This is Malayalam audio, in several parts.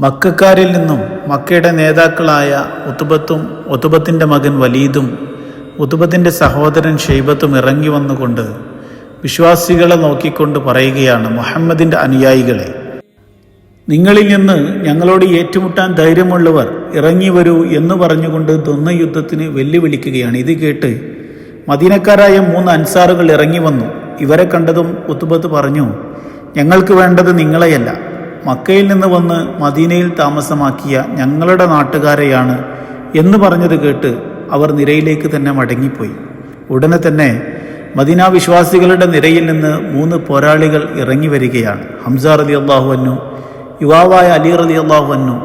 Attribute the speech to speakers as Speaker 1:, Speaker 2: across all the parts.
Speaker 1: മക്കാരിൽ നിന്നും മക്കയുടെ നേതാക്കളായ ഉത്തുബത്തും ഉത്തുബത്തിന്റെ മകൻ വലീദും ഉത്തുബത്തിന്റെ സഹോദരൻ ഷെയ്ബത്തും ഇറങ്ങി വന്നുകൊണ്ട് വിശ്വാസികളെ നോക്കിക്കൊണ്ട് പറയുകയാണ് മുഹമ്മദിന്റെ അനുയായികളെ നിങ്ങളിൽ നിന്ന് ഞങ്ങളോട് ഏറ്റുമുട്ടാൻ ധൈര്യമുള്ളവർ ഇറങ്ങി വരൂ എന്ന് പറഞ്ഞുകൊണ്ട് ദ്വന്ന യുദ്ധത്തിന് വെല്ലുവിളിക്കുകയാണ്. ഇത് കേട്ട് മദീനക്കാരായ മൂന്ന് അൻസാറുകൾ ഇറങ്ങി വന്നു. ഇവരെ കണ്ടതും ഉത്തുബത്ത് പറഞ്ഞു ഞങ്ങൾക്ക് വേണ്ടത് നിങ്ങളെയല്ല. മക്കയിൽ നിന്ന് വന്ന് മദീനയിൽ താമസമാക്കിയ ഞങ്ങളുടെ നാട്ടുകാരെയാണ് എന്ന് പറഞ്ഞത് കേട്ട് അവർ നിരയിലേക്ക് തന്നെ മടങ്ങിപ്പോയി. ഉടനെ തന്നെ മദീന വിശ്വാസികളുടെ നിരയിൽ നിന്ന് മൂന്ന് പോരാളികൾ ഇറങ്ങി വരികയാണ്. ഹംസ റലി അള്ളാഹുവന്നു യുവാവായ അലി റലി അള്ളാഹുവന്നു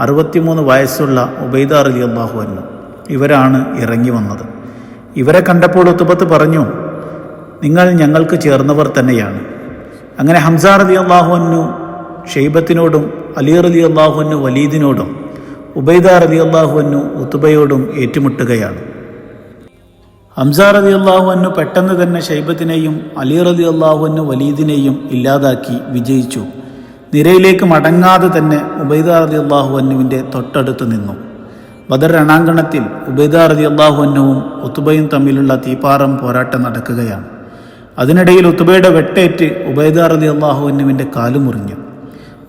Speaker 1: അറുപത്തിമൂന്ന് വയസ്സുള്ള ഉബൈദ റലി അള്ളാഹുവന്നു ഇവരാണ് ഇറങ്ങി വന്നത്. ഇവരെ കണ്ടപ്പോൾ ഉത്തുപത്ത് പറഞ്ഞു നിങ്ങൾ ഞങ്ങൾക്ക് ചേർന്നവർ തന്നെയാണ്. അങ്ങനെ ഹംസ റലി അള്ളാഹുവന്നു ഷെയ്ബത്തിനോടും അലി റലി അള്ളാഹുവന്നു വലീദിനോടും ഉബൈദ റലി അള്ളാഹുവന്നു ഉത്തുബയോടും ഏറ്റുമുട്ടുകയാണ്. ഹംസ റലി അള്ളാഹുവന്നു പെട്ടെന്ന് തന്നെ ഷെയ്ബത്തിനെയും അലി റലി അള്ളാഹുവന്നു വലീദിനെയും ഇല്ലാതാക്കി വിജയിച്ചു. നിരയിലേക്ക് മടങ്ങാതെ തന്നെ ഉബൈദ റലി അള്ളാഹുവന്നുവിന്റെ തൊട്ടടുത്ത് നിന്നു. ബദർ രണാങ്കണത്തിൽ ഉബൈദ റലി അള്ളാഹുവന്നുവും ഉത്തുബയും തമ്മിലുള്ള തീപ്പാറം പോരാട്ടം നടക്കുകയാണ്. അതിനിടയിൽ ഉത്തുബയുടെ വെട്ടേറ്റ് ഉബൈദ റലി അള്ളാഹുവന്നുവിന്റെ കാൽ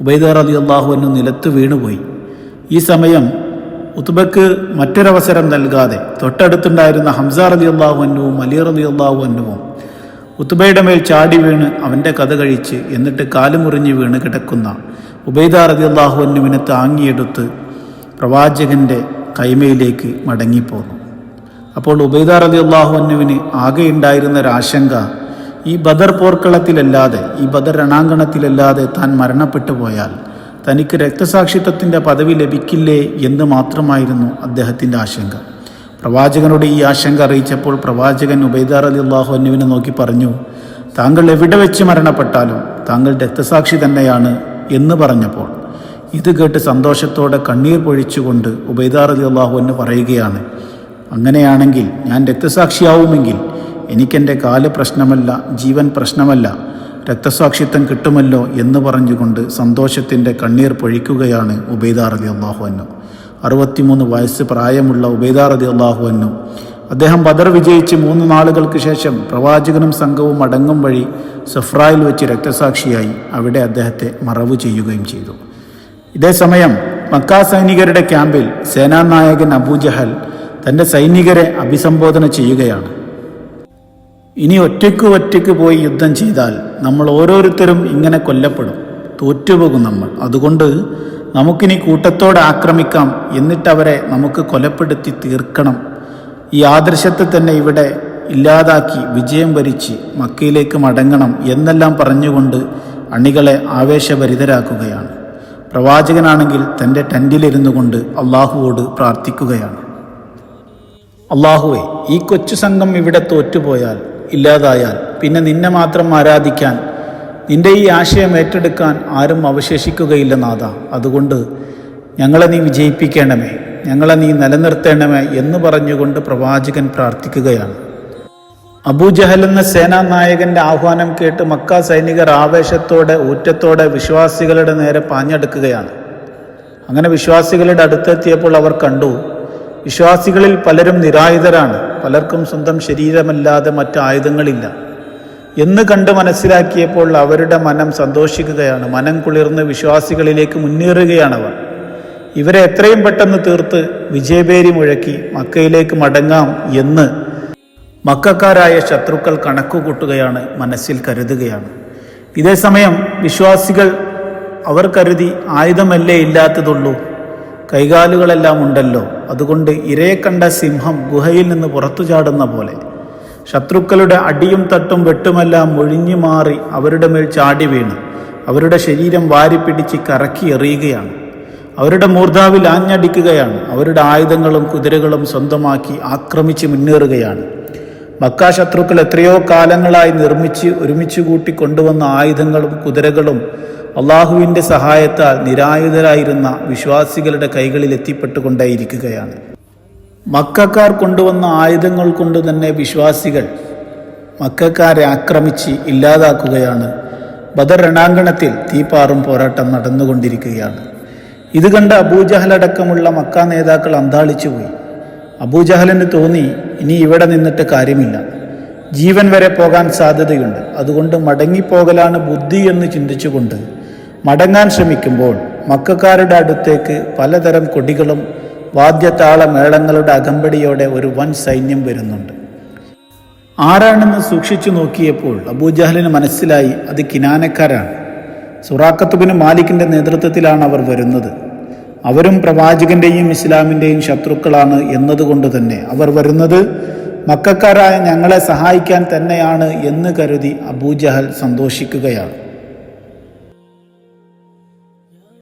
Speaker 1: മുറിഞ്ഞു അലി അള്ളാഹു അള്ളാഹുവന്നു നിലത്ത് വീണുപോയി. ഈ സമയം ഉത്ബക്ക് മറ്റൊരവസരം നൽകാതെ തൊട്ടടുത്തുണ്ടായിരുന്ന ഹംസ റലി അള്ളാഹുവന്നുവും അലി അള്ളാഹു അള്ളാഹുവന്നുവും ഉത്ബയുടെ മേൽ ചാടി വീണ് അവന്റെ കഥ കഴിച്ച് എന്നിട്ട് കാലുമുറിഞ്ഞ് വീണ് കിടക്കുന്ന ഉബൈദ അള്ളാഹു അള്ളാഹുവന്നുവിനെ താങ്ങിയെടുത്ത് പ്രവാചകന്റെ കൈമയിലേക്ക് മടങ്ങിപ്പോന്നു. അപ്പോൾ ഉബൈദ അള്ളാഹു അള്ളാഹുവന്നുവിന് ആകെ ഉണ്ടായിരുന്ന ഒരാശങ്ക ഈ ബദർ പോർക്കളത്തിലല്ലാതെ ഈ ബദർ രണാങ്കണത്തിലല്ലാതെ താൻ മരണപ്പെട്ടു പോയാൽ തനിക്ക് രക്തസാക്ഷിത്വത്തിന്റെ പദവി ലഭിക്കില്ലേ എന്ന് മാത്രമായിരുന്നു അദ്ദേഹത്തിന്റെ ആശങ്ക. പ്രവാചകനോട് ഈ ആശങ്ക അറിയിച്ചപ്പോൾ പ്രവാചകൻ ഉബൈദാർ അലി അള്ളാഹു നോക്കി പറഞ്ഞു താങ്കൾ എവിടെ വെച്ച് മരണപ്പെട്ടാലും താങ്കൾ രക്തസാക്ഷി തന്നെയാണ് എന്ന് പറഞ്ഞപ്പോൾ ഇത് കേട്ട് സന്തോഷത്തോടെ കണ്ണീർ പൊഴിച്ചുകൊണ്ട് ഉബൈദാർ അലി അള്ളാഹു എന്ന് പറയുകയാണ് അങ്ങനെയാണെങ്കിൽ ഞാൻ രക്തസാക്ഷിയാവുമെങ്കിൽ എനിക്കെന്റെ കാൽ പ്രശ്നമല്ല ജീവൻ പ്രശ്നമല്ല രക്തസാക്ഷിത്വം കിട്ടുമല്ലോ എന്ന് പറഞ്ഞുകൊണ്ട് സന്തോഷത്തിന്റെ കണ്ണീർ പൊഴിക്കുകയാണ് ഉബൈദ റതി അള്ളാഹു അന്നു അറുപത്തിമൂന്ന് വയസ്സ് പ്രായമുള്ള ഉബൈദ റതി അള്ളാഹു അന്നു അദ്ദേഹം ബദർ വിജയിച്ച് മൂന്ന് നാളുകൾക്ക് ശേഷം പ്രവാചകനും സംഘവും അടങ്ങും വഴി സഫ്രായിൽ വെച്ച് രക്തസാക്ഷിയായി അവിടെ അദ്ദേഹത്തെ മറവ് ചെയ്യുകയും ചെയ്തു. ഇതേ സമയം മക്ക സൈനികരുടെ ക്യാമ്പിൽ സേനാനായകൻ അബൂജഹൽ തന്റെ സൈനികരെ അഭിസംബോധന ചെയ്യുകയാണ്. ഇനി ഒറ്റയ്ക്ക് ഒറ്റയ്ക്ക് പോയി യുദ്ധം ചെയ്താൽ നമ്മൾ ഓരോരുത്തരും ഇങ്ങനെ കൊല്ലപ്പെടും. തോറ്റുപോകും നമ്മൾ. അതുകൊണ്ട് നമുക്കിനി കൂട്ടത്തോടെ ആക്രമിക്കാം എന്നിട്ട് അവരെ നമുക്ക് കൊലപ്പെടുത്തി തീർക്കണം. ഈ ആദർശത്തെ തന്നെ ഇവിടെ ഇല്ലാതാക്കി വിജയം വരിച്ച് മക്കയിലേക്ക് മടങ്ങണം എന്നെല്ലാം പറഞ്ഞുകൊണ്ട് അണികളെ ആവേശഭരിതരാക്കുകയാണ്. പ്രവാചകനാണെങ്കിൽ തന്റെ ടെന്റിലിരുന്നു കൊണ്ട് അള്ളാഹുവോട് പ്രാർത്ഥിക്കുകയാണ്. അള്ളാഹുവെ ഈ കൊച്ചു സംഘം ഇവിടെ തോറ്റുപോയാൽ ഇല്ലാതായാൽ. പിന്നെ നിന്നെ മാത്രം ആരാധിക്കാൻ നിന്റെ ഈ ആശയം ഏറ്റെടുക്കാൻ ആരും അവശേഷിക്കുകയില്ല നാഥ. അതുകൊണ്ട് ഞങ്ങളെ നീ വിജയിപ്പിക്കണമേ ഞങ്ങളെ നീ നിലനിർത്തേണമേ എന്ന് പറഞ്ഞുകൊണ്ട് പ്രവാചകൻ പ്രാർത്ഥിക്കുകയാണ്. അബൂജഹൽ എന്ന സേനാ നായകന്റെ ആഹ്വാനം കേട്ട് മക്ക സൈനികർ ആവേശത്തോടെ ഊറ്റത്തോടെ വിശ്വാസികളുടെ നേരെ പാഞ്ഞെടുക്കുകയാണ്. അങ്ങനെ വിശ്വാസികളുടെ അടുത്തെത്തിയപ്പോൾ അവർ കണ്ടു വിശ്വാസികളിൽ പലരും നിരായുധരാണ്. പലർക്കും സ്വന്തം ശരീരമല്ലാതെ മറ്റു ആയുധങ്ങളില്ല എന്ന് കണ്ട് മനസ്സിലാക്കിയപ്പോൾ അവരുടെ മനം സന്തോഷിക്കുകയാണ്. മനം കുളിർന്ന് വിശ്വാസികളിലേക്ക് മുന്നേറുകയാണവർ. ഇവരെ എത്രയും പെട്ടെന്ന് തീർത്ത് വിജയപേരി മുഴക്കി മക്കയിലേക്ക് മടങ്ങാം എന്ന് മക്കാരായ ശത്രുക്കൾ കണക്കുകൂട്ടുകയാണ് മനസ്സിൽ കരുതുകയാണ്. ഇതേസമയം വിശ്വാസികൾ അവർ കരുതി ആയുധമല്ലേ ഇല്ലാത്തതുള്ളൂ. കൈകാലുകളെല്ലാം ഉണ്ടല്ലോ. അതുകൊണ്ട് ഇരയെ കണ്ട സിംഹം ഗുഹയിൽ നിന്ന് പുറത്തു ചാടുന്ന പോലെ. ശത്രുക്കളുടെ അടിയും തട്ടും വെട്ടുമെല്ലാം ഒഴിഞ്ഞു മാറി അവരുടെ മേൽ ചാടി വീണ്. അവരുടെ ശരീരം വാരിപ്പിടിച്ച് കറക്കി എറിയുകയാണ്. അവരുടെ മൂർധാവിൽ ആഞ്ഞടിക്കുകയാണ്. അവരുടെ ആയുധങ്ങളും കുതിരകളും സ്വന്തമാക്കി ആക്രമിച്ച് മുന്നേറുകയാണ്. മക്ക ശത്രുക്കൾ എത്രയോ കാലങ്ങളായി നിർമ്മിച്ച് ഒരുമിച്ച് കൂട്ടി കൊണ്ടുവന്ന ആയുധങ്ങളും കുതിരകളും അള്ളാഹുവിന്റെ സഹായത്താൽ നിരായുധരായിരുന്ന വിശ്വാസികളുടെ കൈകളിൽ എത്തിപ്പെട്ടുകൊണ്ടേയിരിക്കുകയാണ്. മക്കാർ കൊണ്ടുവന്ന ആയുധങ്ങൾ കൊണ്ട് തന്നെ വിശ്വാസികൾ മക്കാരെ ആക്രമിച്ച് ഇല്ലാതാക്കുകയാണ്. ബദർ രണാങ്കണത്തിൽ തീപ്പാറും പോരാട്ടം നടന്നുകൊണ്ടിരിക്കുകയാണ്. ഇത് കണ്ട് അബൂജഹൽ അടക്കമുള്ള മക്ക നേതാക്കൾ അന്താളിച്ചു പോയി അബൂജഹലിന് തോന്നി ഇനി ഇവിടെ നിന്നിട്ട് കാര്യമില്ല. ജീവൻ വരെ പോകാൻ സാധ്യതയുണ്ട്. അതുകൊണ്ട് മടങ്ങിപ്പോകലാണ് ബുദ്ധി എന്ന് ചിന്തിച്ചുകൊണ്ട് മടങ്ങാൻ ശ്രമിക്കുമ്പോൾ മക്കാരുടെ അടുത്തേക്ക് പലതരം കൊടികളും വാദ്യതാള മേളങ്ങളുടെ അകമ്പടിയോടെ ഒരു വൻ സൈന്യം വരുന്നുണ്ട്. ആരാണെന്ന് സൂക്ഷിച്ചു നോക്കിയപ്പോൾ അബൂജഹലിന് മനസ്സിലായി അത് കിനാനക്കാരാണ്. സുറാക്കത്തുബിന് മാലിക്കിന്റെ നേതൃത്വത്തിലാണ് അവർ വരുന്നത്. അവരും പ്രവാചകന്റെയും ഇസ്ലാമിന്റെയും ശത്രുക്കളാണ് എന്നതുകൊണ്ട് തന്നെ അവർ വരുന്നത് മക്കാരായ ഞങ്ങളെ സഹായിക്കാൻ തന്നെയാണ് എന്ന് കരുതി അബൂജഹൽ സന്തോഷിക്കുകയാണ്.